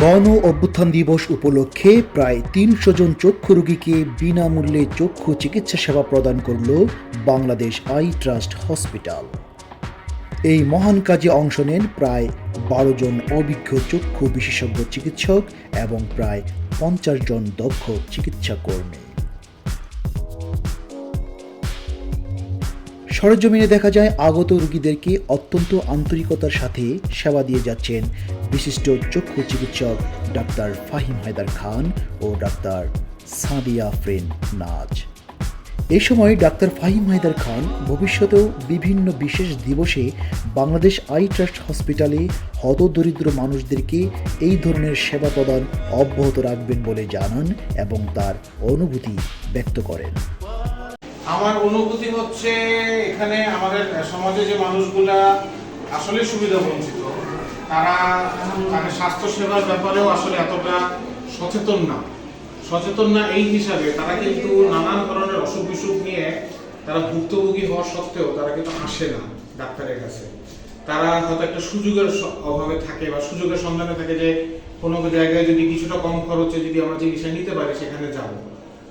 গণ অভ্যুত্থান দিবস উপলক্ষে প্রায় তিনশো জন চক্ষু রোগীকে বিনামূল্যে চক্ষু চিকিৎসা সেবা প্রদান করল বাংলাদেশ আই ট্রাস্ট হসপিটাল। এই মহান কাজে অংশ নেন প্রায় বারো জন অভিজ্ঞ চক্ষু বিশেষজ্ঞ চিকিৎসক এবং প্রায় পঞ্চাশ জন দক্ষ চিকিৎসা কর্মী সরজমিনে দেখা যায় আগত রোগীদেরকে অত্যন্ত আন্তরিকতার সাথে সেবা দিয়ে যাচ্ছেন বিশিষ্ট চক্ষু চিকিৎসক ডাক্তার ফাহিম হায়দার খান ও ডাক্তার সাদিয়া ফ্রেন নাজ। এই সময় ডাক্তার ফাহিম হায়দার খান ভবিষ্যতেও বিভিন্ন বিশেষ দিবসে বাংলাদেশ আই ট্রাস্ট হসপিটালে হতদরিদ্র মানুষদেরকে এই ধরনের সেবা প্রদান অব্যাহত রাখবেন বলে জানান এবং তার অনুভূতি ব্যক্ত করেন। আমার অনুভূতি হচ্ছে এখানে আমাদের সমাজে যে মানুষগুলা আসলে সুবিধা বঞ্চিত, তারা মানে স্বাস্থ্য সেবার ব্যাপারেও আসলে এতটা সচেতন না। সচেতন না এই হিসাবে তারা কিন্তু নানান ধরনের অসুখ বিসুখ নিয়ে তারা ভুক্তভোগী হওয়া সত্ত্বেও তারা কিন্তু আসে না ডাক্তারের কাছে। তারা হয়তো একটা সুযোগের অভাবে থাকে বা সুযোগের সন্ধানে থাকে যে কোনো জায়গায় যদি কিছুটা কম খরচে যদি আমরা চিকিৎসা নিতে পারি, সেখানে যাব।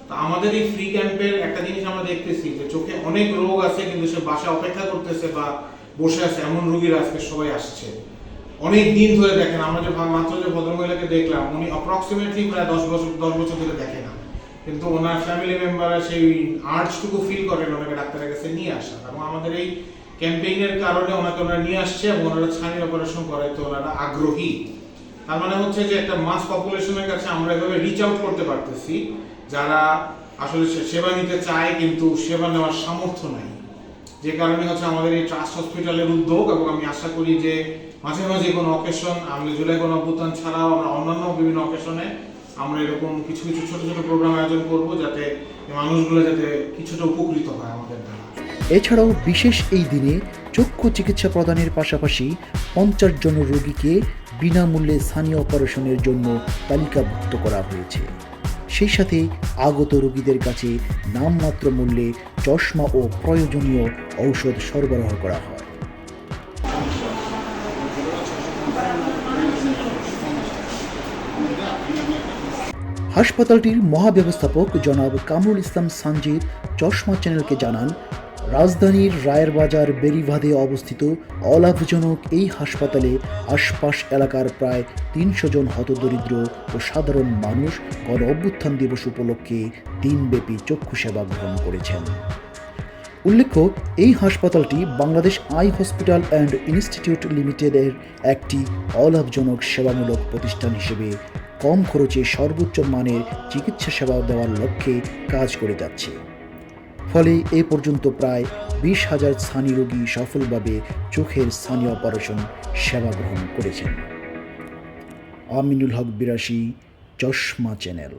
তা আমাদের এই ফ্রি ক্যাম্পের একটা জিনিস আমরা দেখতেছি যে চোখে অনেক রোগ আছে, কিন্তু সে বাসায় অপেক্ষা করতেছে বা বসে আছে, এমন রোগীরা আজকে সবাই আসছে। অনেক দিন ধরে দেখেন, আমরা যে মাত্র যে ভদ্রমহিলাকে দেখলাম, উনি অ্যাপ্রক্সিমেটলি প্রায় দশ বছর দশ বছর ধরে দেখে না। কিন্তু ওনার ফ্যামিলি মেম্বাররা সেই আর্টসটুকু ফিল করেন, ওনাকে ডাক্তারের কাছে নিয়ে আসা। এবং আমাদের এই ক্যাম্পেইনের কারণে ওনাকে ওনারা নিয়ে আসছে এবং ওনারা ছানির অপারেশন করাইতে ওনারা আগ্রহী। তার মানে হচ্ছে যে একটা মাস পপুলেশনের কাছে আমরা এভাবে রিচ আউট করতে পারতেছি। যারা আসলে সেবা নিতে চায় কিন্তু সেবা নেওয়ার সামর্থ্য নাই। যে কারণে হচ্ছে আমাদের এই ট্রাস্ট হসপিটালের উদ্যোগ এবং আমি আশা করি যে মাঝে মাঝে কোনো অকেশন আমাদের জুলাই কোনো অভ্যুত্থান ছাড়াও আমরা অন্যান্য বিভিন্ন অকেশনে আমরা এরকম কিছু কিছু ছোট ছোট প্রোগ্রাম আয়োজন করব যাতে মানুষগুলো যাতে কিছুটা উপকৃত হয় আমাদের দ্বারা। এছাড়াও বিশেষ এই দিনে চক্ষু চিকিৎসা প্রদানের পাশাপাশি পঞ্চাশ জন রোগীকে বিনামূল্যে স্থানীয় অপারেশনের জন্য তালিকাভুক্ত করা হয়েছে। সেই সাথে আগত রোগীদের কাছে নামমাত্র মূল্যে চশমা ও প্রয়োজনীয় ঔষধ সরবরাহ করা হয়। হাসপাতালটির মহাব্যবস্থাপক জনাব কামরুল ইসলাম সানজিদ চশমা চ্যানেলকে জানান রাজধানীর রায়ের বাজার বেরিবাঁধে অবস্থিত অলাভজনক এই হাসপাতালে আশপাশ এলাকার প্রায় তিনশো জন হতদরিদ্র ও সাধারণ মানুষ গণ অভ্যুত্থান দিবস উপলক্ষে দিনব্যাপী চক্ষু সেবা গ্রহণ করেছেন। উল্লেখ্য, এই হাসপাতালটি Bangladesh eye hospital and institute লিমিটেডের একটি অলাভজনক সেবামূলক প্রতিষ্ঠান হিসেবে কম খরচে সর্বোচ্চ মানের চিকিৎসা সেবা দেওয়ার লক্ষ্যে কাজ করে যাচ্ছে। ফলে এ পর্যন্ত প্রায় বিশ হাজার স্থানীয় রোগী সফলভাবে চোখের স্থানীয় অপারেশন সেবা গ্রহণ করেছেন। আমিনুল হক বিরাশি, চশমা চ্যানেল।